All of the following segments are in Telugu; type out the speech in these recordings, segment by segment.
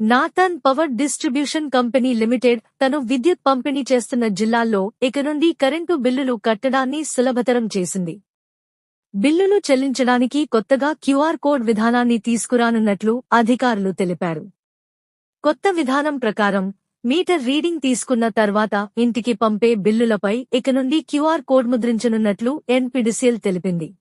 Nathan power distribution company limited తను విద్యుత్ పంపిణీ చేస్తున్న జిల్లాల్లో ఇక నుండి కరెంటు బిల్లులు కట్టడాన్ని సులభతరం చేసింది. బిల్లులు చెల్లించడానికి కొత్తగా క్యూఆర్ కోడ్ విధానాన్ని తీసుకురానున్నట్లు అధికారులు తెలిపారు. కొత్త విధానం ప్రకారం మీటర్ రీడింగ్ తీసుకున్న తర్వాత ఇంటికి పంపే బిల్లులపై ఇక నుండి క్యూఆర్ కోడ్ ముద్రించనున్నట్లు ఎన్పిడిసిఎల్ తెలిపింది.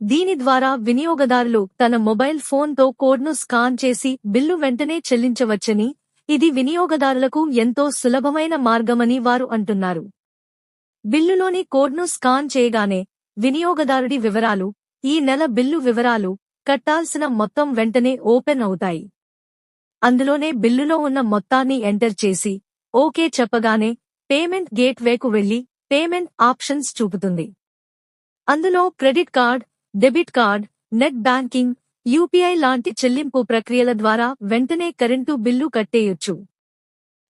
దీని ద్వారా వినియోగదారులు తన మొబైల్ ఫోన్తో కోడ్ను స్కాన్ చేసి బిల్లు వెంటనే చెల్లించవచ్చని ఇది వినియోగదారులకు ఎంతో సులభమైన మార్గమని వారు అంటున్నారు. బిల్లులోని కోడ్ను స్కాన్ చేయగానే వినియోగదారుడి వివరాలు ఈ నెల బిల్లు వివరాలు కట్టాల్సిన మొత్తం వెంటనే ఓపెన్ అవుతాయి. అందులోనే బిల్లులో ఉన్న మొత్తాన్ని ఎంటర్ చేసి ఓకే చెప్పగానే పేమెంట్ గేట్వేకు వెళ్ళి పేమెంట్ ఆప్షన్స్ చూపుతుంది. అందులో credit card debit card net banking UPI లాంటి చెల్లింపు ప్రక్రియల ద్వారా వెంటనే కరెంటు బిల్లు కట్టేయొచ్చు.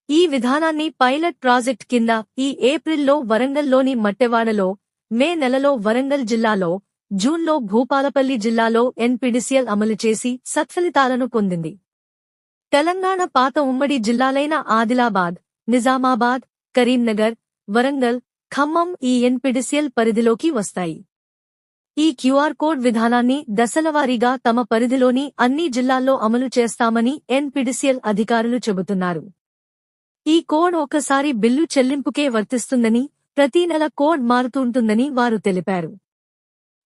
ఈ విధానాన్ని పైలట్ ప్రాజెక్ట్ కింద ఈ ఏప్రిల్లో వరంగల్లోని మట్టెవాడలో మే నెలలో వరంగల్ జిల్లాలో జూన్లో భూపాలపల్లి జిల్లాలో ఎన్పిడిసిఎల్ అమలు చేసి సత్ఫలితాలను పొందింది. తెలంగాణ పాత ఉమ్మడి జిల్లాలైన ఆదిలాబాద్ నిజామాబాద్ కరీంనగర్ వరంగల్ ఖమ్మం ఈ ఎన్పిడిసిఎల్ పరిధిలోకి వస్తాయి. ఈ క్యూఆర్ కోడ్ విధానాన్ని దశలవారీగా తమ పరిధిలోని అన్ని జిల్లాల్లో అమలు చేస్తామని ఎన్పిడిసిఎల్ అధికారులు చెబుతున్నారు. ఈ కోడ్ ఒకసారి బిల్లు చెల్లింపుకే వర్తిస్తుందని ప్రతి నెల కోడ్ మారుతుంటుందని వారు తెలిపారు.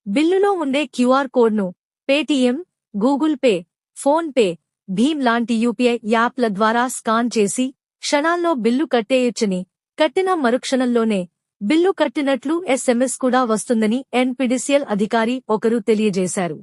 బిల్లులో ఉండే క్యూఆర్ కోడ్ను Paytm Google Pay PhonePe భీమ్ లాంటి యూపీఐ యాప్ల ద్వారా స్కాన్ చేసి క్షణాల్లో బిల్లు కట్టేయొచ్చని కట్టిన మరుక్షణంలోనే బిల్లు కట్టినట్లు ఎస్ఎంఎస్ కూడా వస్తుందని ఎన్పిడిసిఎల్ అధికారి ఒకరు తెలియజేశారు.